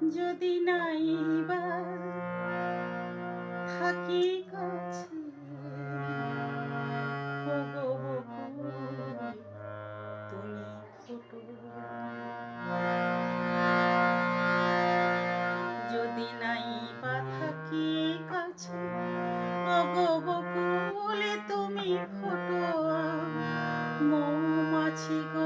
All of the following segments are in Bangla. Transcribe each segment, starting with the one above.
যদি নাই বা থাকি কাছে তুমি ফোটো। যদি নাই বা থাকি কাছে বকুল, তুমি ফোটো। মৌমাছি গো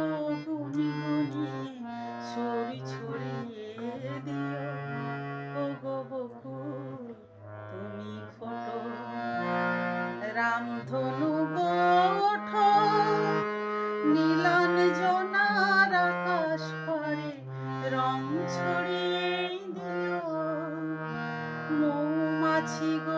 রামধনু গো ওঠো নীলান জনার আকাশ পারে রং ছড়িয়ে দিও মৌমাছি গো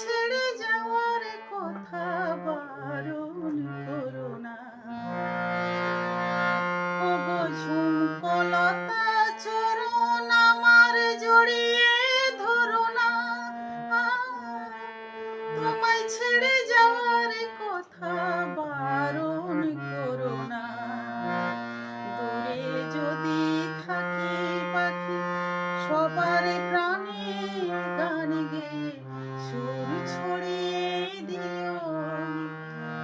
ছেড়ে যাওয়ার কথা বারণ করো না। ঝুমকলতা চরণ আমার জড়িয়ে ধরো না। তোমায় ছেড়ে যাওয়ার কথা বারণ করো না। দূরে যদি থাকি পাখি, সবার প্রাণে গান গেয়ে সুর ছড়িয়ে দিও।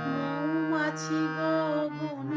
মৌমাছি গো গুন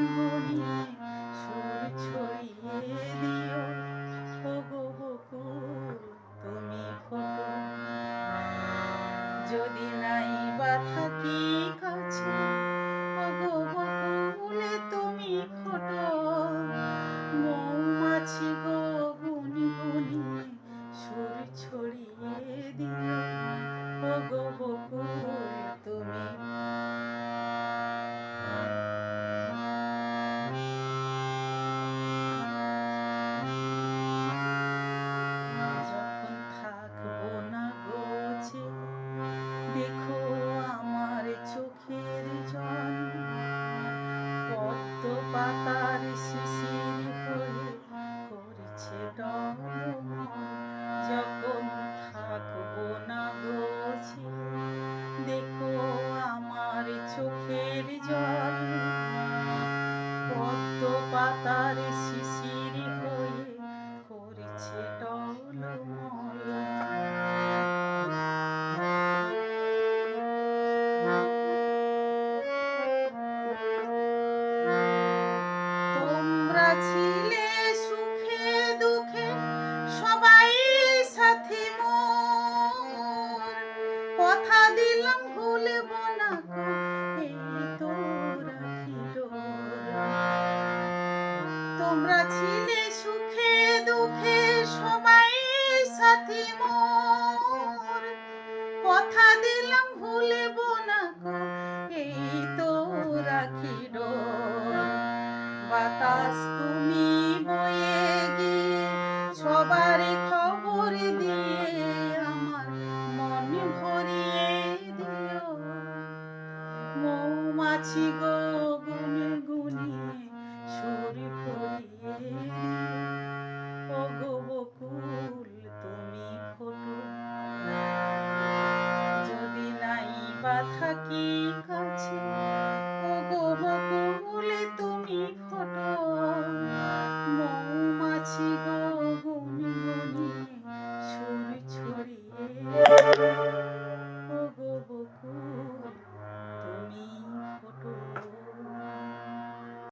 পাতার শিশির হয়ে করছে যখন থাকব না গোছি দেখো আমার চোখের জল। পদ্ম পাতার কথা দিলাম ভুলব না। তোমরা ছিলে সুখে দুঃখে সবাই সাথী মোর কথা দিলাম ভুলব মাছি গো গুনগুনি